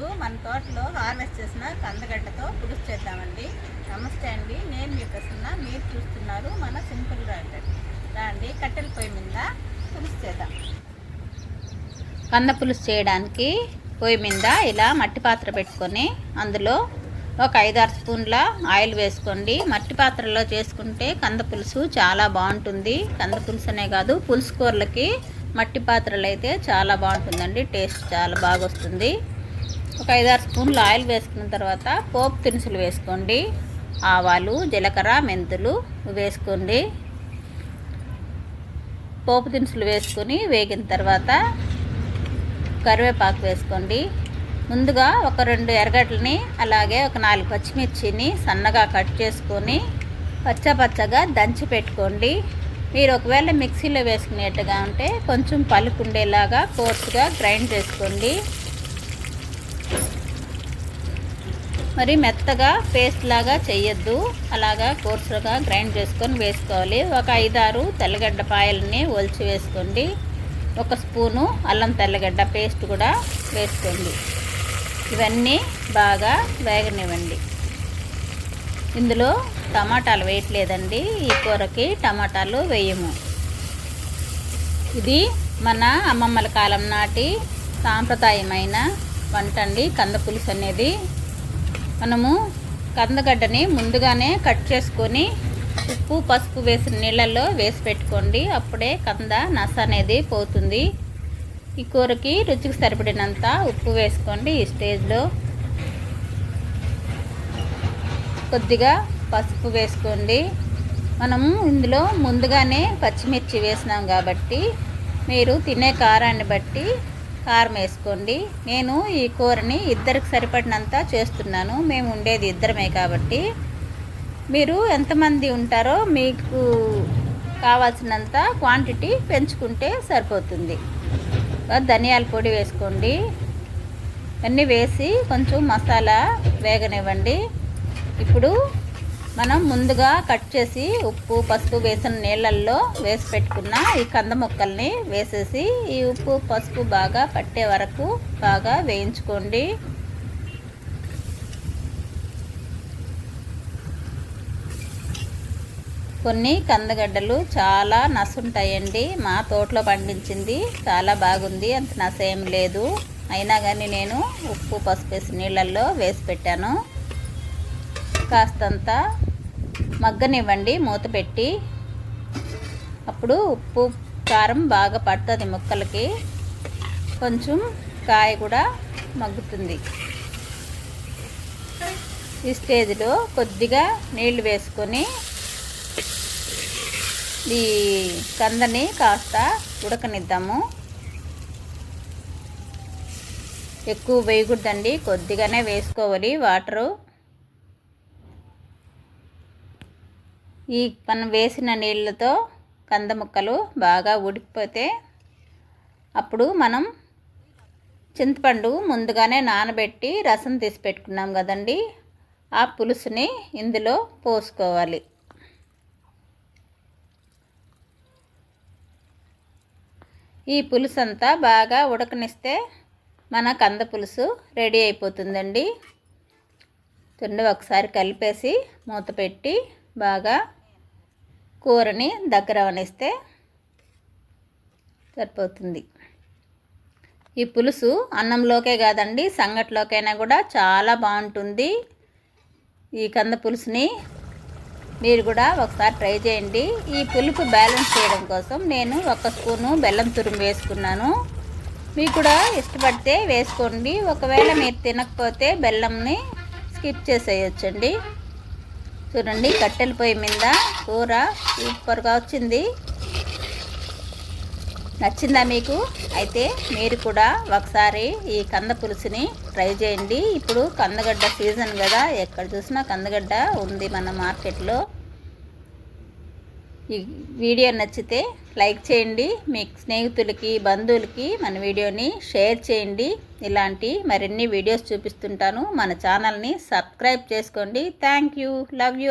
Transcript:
మన తోటలో హార్వెస్ట్ చేసిన కందగడ్డతో పులుసు చేద్దామండి. నమస్తే అండి నేను మీ ప్రసన్న. మీరు చూస్తున్నారు మన సింపుల్ గార్డెన్. రాండి కట్టెల పొయ్యి మీద పులుసు చేద్దాం. కంద పులుసు చేయడానికి పొయ్యి మీద ఇలా మట్టి పాత్ర పెట్టుకొని అందులో ఒక ఐదారు స్పూన్ల ఆయిల్ వేసుకోండి. మట్టి పాత్రలో చేసుకుంటే కంద పులుసు చాలా బాగుంటుంది. కంద పులుసు అనే కాదు పులుసు కూరలకి మట్టి పాత్రలు అయితే చాలా బాగుంటుందండి. టేస్ట్ చాలా బాగా వస్తుంది ఒక ఐదారు స్పూన్లు ఆయిల్ వేసుకున్న తర్వాత పోపు దినుసులు వేసుకోండి. ఆవాలు జీలకర్ర మెంతులు వేసుకోండి. పోపు దినుసులు వేసుకొని వేగిన తర్వాత కరివేపాకు వేసుకోండి. ముందుగా ఒక రెండు ఎర్రగడ్డలని అలాగే ఒక నాలుగు పచ్చిమిర్చిని సన్నగా కట్ చేసుకొని పచ్చపచ్చగా దంచి పెట్టుకోండి. మీరు ఒకవేళ మిక్సీలో వేసుకునేట్టుగా ఉంటే కొంచెం పలుకుండేలాగా కోర్సుగా గ్రైండ్ చేసుకోండి. మరి మెత్తగా పేస్ట్ లాగా చేయొద్దు అలాగా కోర్సుగా గ్రైండ్ చేసుకొని వేసుకోవాలి. ఒక ఐదారు తెల్లగడ్డ పాయలని ఒలిచి వేసుకోండి. ఒక స్పూను అల్లం తెల్లగడ్డ పేస్ట్ కూడా వేసుకోండి. ఇవన్నీ బాగా వేగనివ్వండి. ఇందులో టమాటాలు వేయట్లేదండి. ఈ కూరకి టమాటాలు వేయము. ఇది మన అమ్మమ్మల కాలం నాటి సాంప్రదాయమైన వంట అండి. కంద పులుసు అనేది మనము కందగడ్డని ముందుగానే కట్ చేసుకొని ఉప్పు పసుపు వేసిన నీళ్ళల్లో వేసి పెట్టుకోండి. అప్పుడే కంద నస అనేది పోతుంది. ఈ కూరకి రుచికి సరిపడినంత ఉప్పు వేసుకోండి ఈ స్టేజ్లో. కొద్దిగా పసుపు వేసుకోండి. మనము ఇందులో ముందుగానే పచ్చిమిర్చి వేసినాం కాబట్టి మీరు తినే కారాన్ని బట్టి కారం వేసుకోండి నేను ఈ కూరని ఇద్దరికి సరిపడినంత చేస్తున్నాను. మేము ఉండేది ఇద్దరమే కాబట్టి. మీరు ఎంతమంది ఉంటారో మీకు కావాల్సినంత క్వాంటిటీ పెంచుకుంటే సరిపోతుంది. ధనియాల పొడి వేసుకోండి. అన్నీ వేసి కొంచెం మసాలా వేగనివ్వండి. ఇప్పుడు మనం ముందుగా కట్ చేసి ఉప్పు పసుపు వేసిన నీళ్ళల్లో వేసి పెట్టుకున్న ఈ కంద ముక్కల్ని వేసేసి ఈ ఉప్పు పసుపు బాగా పట్టే వరకు బాగా వేయించుకోండి. కొన్ని కందగడ్డలు చాలా నసుంటాయండి. మా తోటలో పండించింది చాలా బాగుంది. అంత నస లేదు. అయినా కానీ నేను ఉప్పు పసుపు వేసి నీళ్ళల్లో వేసి పెట్టాను. కాస్తంత మగ్గనివ్వండి మూత పెట్టి. అప్పుడు ఉప్పు కారం బాగా పడుతుంది ముక్కలకి. కొంచెం కాయ కూడా మగ్గుతుంది. ఈ స్టేజ్లో కొద్దిగా నీళ్ళు వేసుకొని ఈ కందని కాస్త ఉడకనిద్దాము. ఎక్కువ వేయకూడదండి కొద్దిగానే వేసుకోవాలి. వాటరు ఈ మనం వేసిన నీళ్ళతో కంద ముక్కలు బాగా ఉడికిపోతే అప్పుడు మనం చింతపండు ముందుగానే నానబెట్టి రసం తీసి పెట్టుకున్నాం కదండి. ఆ పులుసుని ఇందులో పోసుకోవాలి. ఈ పులుసు అంతా బాగా ఉడకనిస్తే మన కంద పులుసు రెడీ అయిపోతుందండి. తుండి ఒకసారి కలిపేసి మూత పెట్టి బాగా కూరని దగ్గర అవనిస్తే సరిపోతుంది. ఈ పులుసు అన్నంలోకే కాదండి సంగట్లోకైనా కూడా చాలా బాగుంటుంది. ఈ కంద పులుసుని మీరు కూడా ఒకసారి ట్రై చేయండి. ఈ పులుపు బ్యాలెన్స్ చేయడం కోసం నేను ఒక స్పూను బెల్లం తురుము వేసుకున్నాను. మీకు కూడా ఇష్టపడితే వేసుకోండి. ఒకవేళ మీరు తినకపోతే బెల్లంని స్కిప్ చేసేయచ్చండి. చూడండి కట్టెల పొయ్యి మీద కూర సూపర్గా వచ్చింది. నచ్చిందా మీకు? అయితే మీరు కూడా ఒకసారి ఈ కంద పులుసుని ట్రై చేయండి. ఇప్పుడు కందగడ్డ సీజన్ కదా ఎక్కడ చూసినా కందగడ్డ ఉంది మన మార్కెట్లో. ఈ వీడియో నచ్చితే లైక్ చేయండి. మీ స్నేహితులకి బంధువులకి మన వీడియోని షేర్ చేయండి. ఇలాంటి మరిన్ని వీడియోస్ చూపిస్తుంటాను. మన ఛానల్ని సబ్స్క్రైబ్ చేసుకోండి. Thank you. Love you